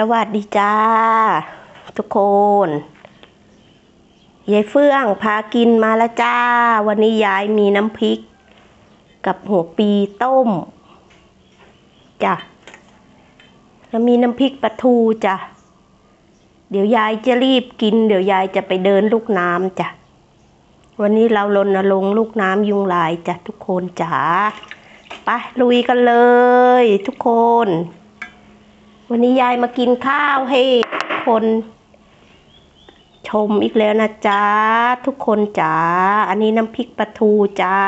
สวัสดีจ้า ทุกคนยายเฟื่องพากินมาแล้วจ้า วันนี้ยายมีน้ำพริก กับหัวปีต้มจ้ะแล้วมีน้ำพริกปลาทูจ้ะเดี๋ยวยายจะรีบกิน เดี๋ยวยายจะไปเดินลูกน้ำจ้ะวันนี้เรารณรงลูกน้ำยุงลายจ้ะทุกคนจ๋าไปลุยกันเลย ทุกคน วันนี้ยายมากินข้าวให้คน ชมอีกแล้วนะจ๊ะ ทุกคนจ๋าอันนี้น้ำพริกปลาทูจ้า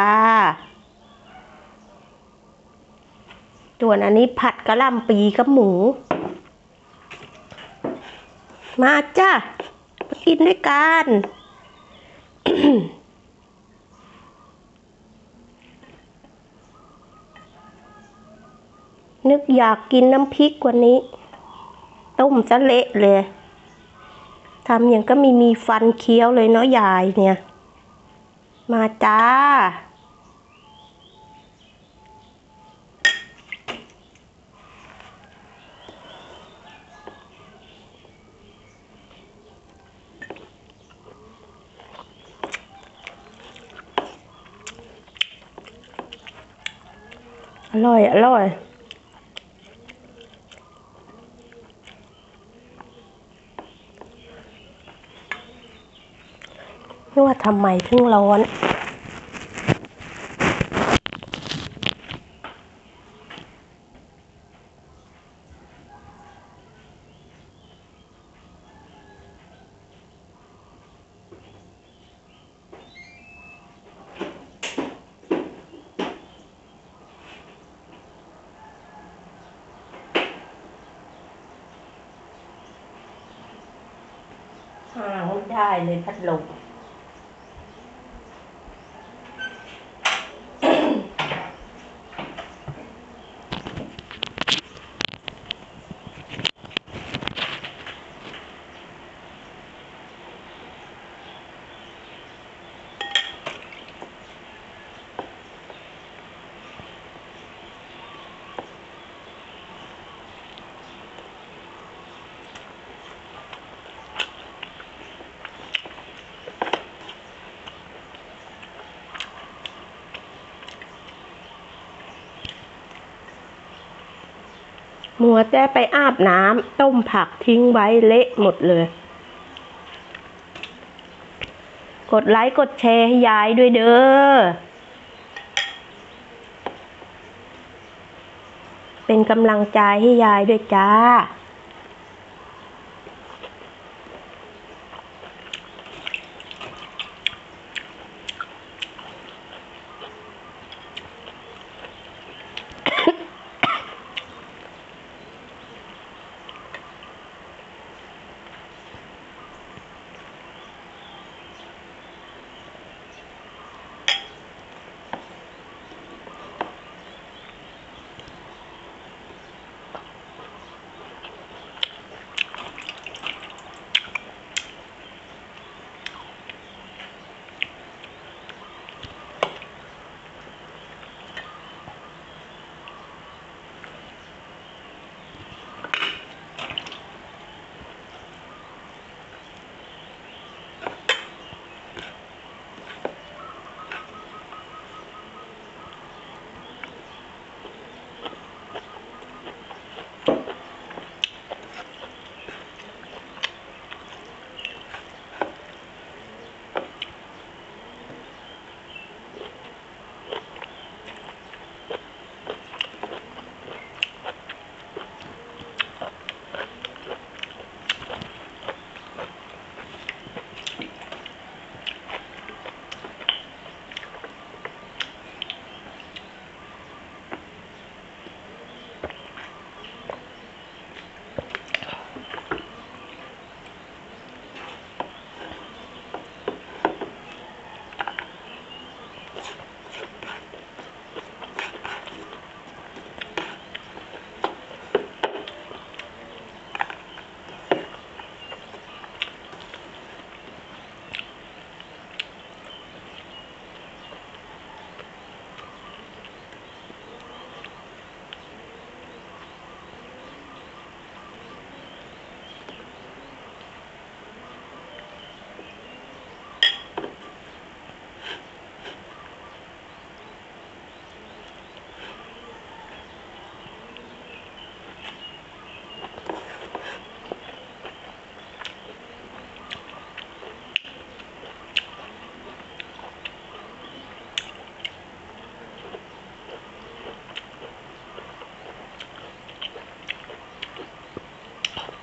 ส่วนอันนี้ผัดกระล่ำปีกับหมู มาจ้ามากินด้วยกัน นึกอยากกินน้ำพริกกว่านี้ ต้มซะเละเลยทำอย่างก็มีมีฟันเคี้ยวเลยเนาะยายเนี่ย มาจ้า อร่อย อร่อย่ว่าทำไมเพิ่งร้อนห่าไม่ได้เลยพัดลม มัวแต่ไปอาบน้ำต้มผักทิ้งไว้เละหมดเลย กดไลค์กดแชร์ให้ยายด้วยเด้อ เป็นกำลังใจให้ยายด้วยจ้า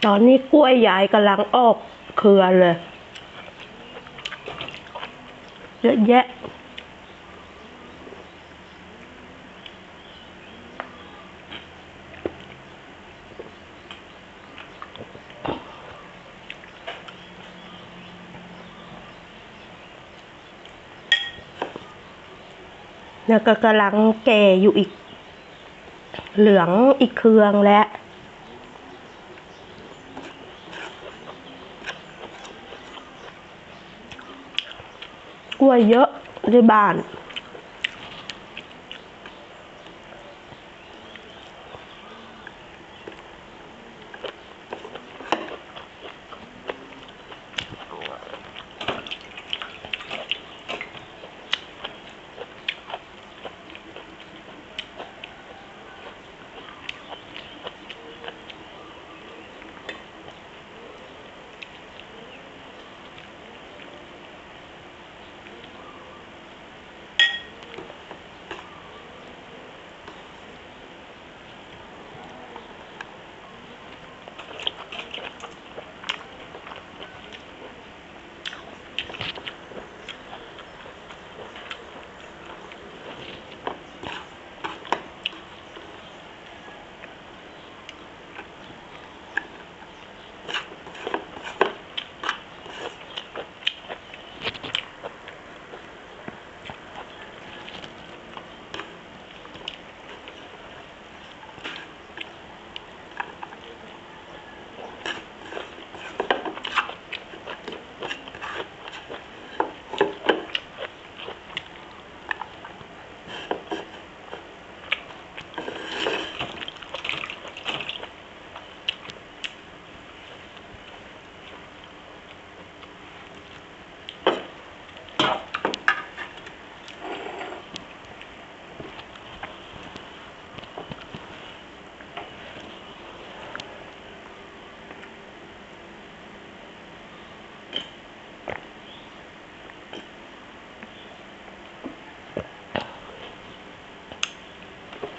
ตอนนี้กล้วยยายกำลังออกเครือเลยเยอะแยะแล้วก็กำลังแก่อยู่อีก เหลืองอีกเครืองแล้ว ก ล้วยเยอะในบ้าน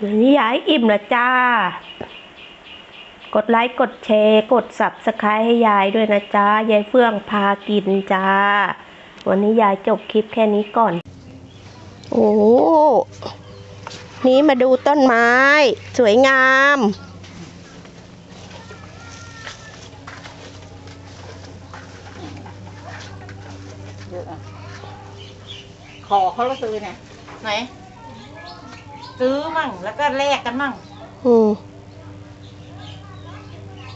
เดี๋ยวนี้ยายอิ่มล้วจ้า กดไลค์กดแชร์กด subscribe ให้ยายด้วยนะจ้ายายเฟื่องพากินจ้า วันนี้ยายจบคลิปแค่นี้ก่อน โอ้โหนี้มาดูต้นไม้ สวยงามเยอะอะขอเขาแล้วซื้อเนี่ยไหน ซื้อมั่ง แล้วก็แลกกันมั่ง อืม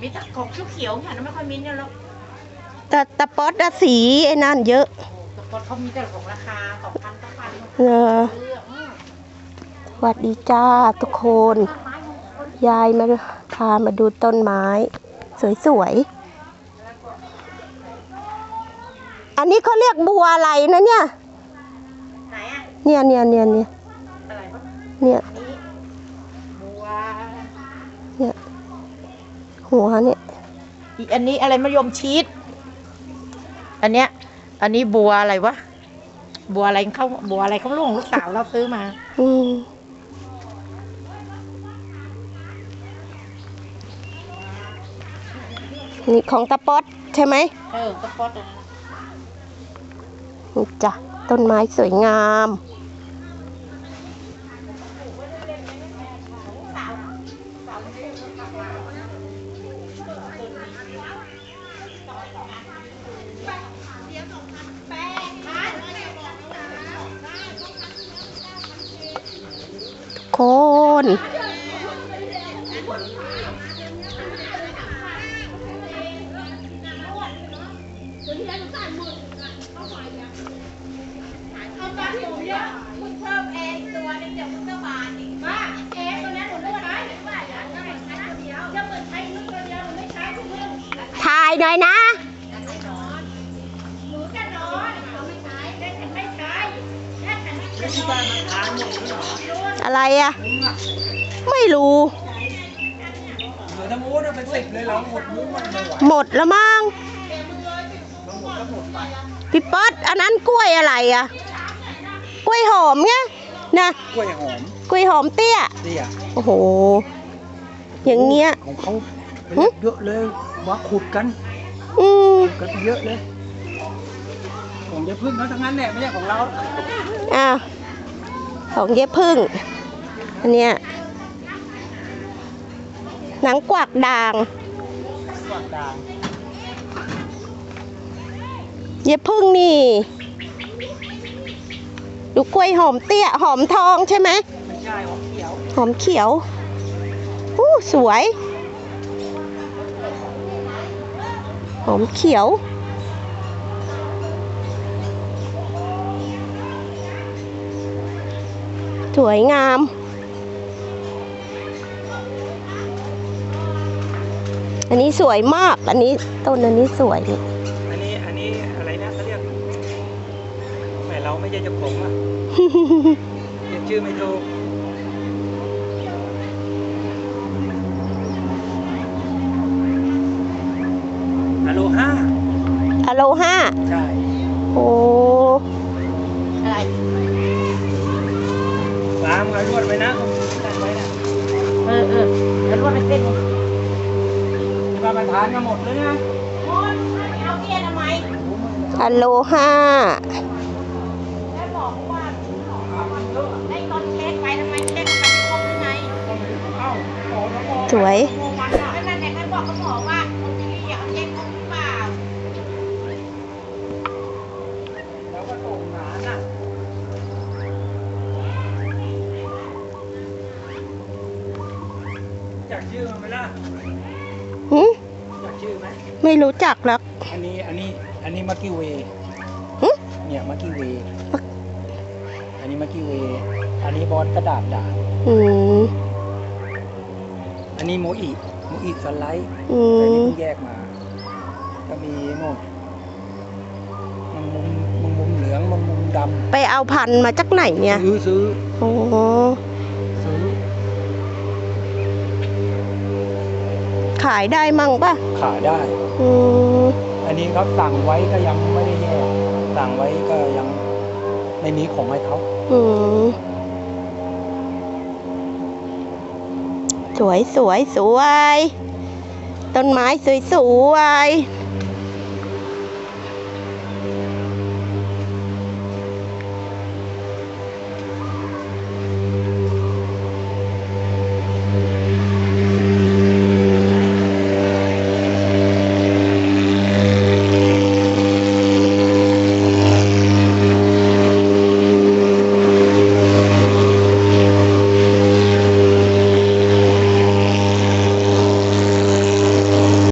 มีแต่ของเขียวๆค่ะไม่ค่อยมีเนี่ยหรอกแต่ตะป๊อดอะสีไอ้นั่นเยอะโอ้สปอตเขามีแต่ของราคาสองพันสองพันเออซื้ออืมสวัสดีจ้าทุกคน ต้นไม้มงคลยายมาพามาดูต้นไม้ สวยๆ อันนี้เขาเรียกบัวอะไรนะเนี่ย ไหนอะเนี่ยเนี่ยเนี่ยเนี่ยอะไรวะ เนี่ยอันนี้บัวเนี่ย หัวเนี่ย อีกอันนี้อะไรมะยมชีสอันเนี้ย อันนี้บัวอะไรวะ บัวอะไรเขาบัวอะไรเขาลุงลูกสาวเราซื้อมา อืมนี่ของตะป๊อดใช่ไหมเออสปอตอะนี่จ้ะต้นไม้สวยงาม ทุกคน น ถ่ายหน่อยนะ อะไรอะ ไม่รู้เหลือทั้งมูดเป็นสิบเลยเหรอหมดมุ้งมันไม่ไหวหมดแล้วมั้งพี่ป๊อดอันนั้นกล้วยอะไรอะ กล้วยหอมไงนะกล้วยหอมกล้วยหอมเตี้ยเตี้ยโอ้โห อย่างเงี้ยของเขาเล็กเยอะเลยว่าขุดกันอืมขุดกันเยอะเลย ของจะพึ่งเขาทั้งนั้นแหละไม่ใช่ของเราอะของเย็บพึ่งอันเนี้ยหนังกวักด่าง กวางด่างเย็บพึ่งนี่ ดูกล้วยหอมเตี้ย หอมทองใช่ไหม ไม่ใช่ของเขียวหอมเขียวอู้สวย หอมเขียว สวยงาม อันนี้สวยมาก อันนี้ต้นอันนี้สวยนี่อันนี้อันนี้อะไรนะเขาเรียกแหมเราไม่ใช่เจ้าของอะเรียกชื่อไม่ถูก หมดเลยนะเอาเบี้ยทำไมอะโลห้าแล้ว ไหมไม่รู้จักหรอกอันนี้อันนี้อันนี้มักกี้เวย์หึเนี่ยมักกี้เวย์อันนี้มักกี้เวย์อันนี้บอสกระดาษด่างอืมอันนี้โมอิโมอิสไลด์อืแต่นี่มเพิ่งแยกมา ก็มีโน่นมังมุมมังมุมเหลืองมังมุมดไปเอาพันธุ์มาจากไหนเนี่ยำซื้อซื้อโอ้ ขายได้มั่งปะขายได้ อืมอันนี้เขาสั่งไว้ก็ยังไม่ได้แยกสั่งไว้ก็ยังไม่มีของให้เขาอืมสวยสวยสวย ต้นไม้สวยสวย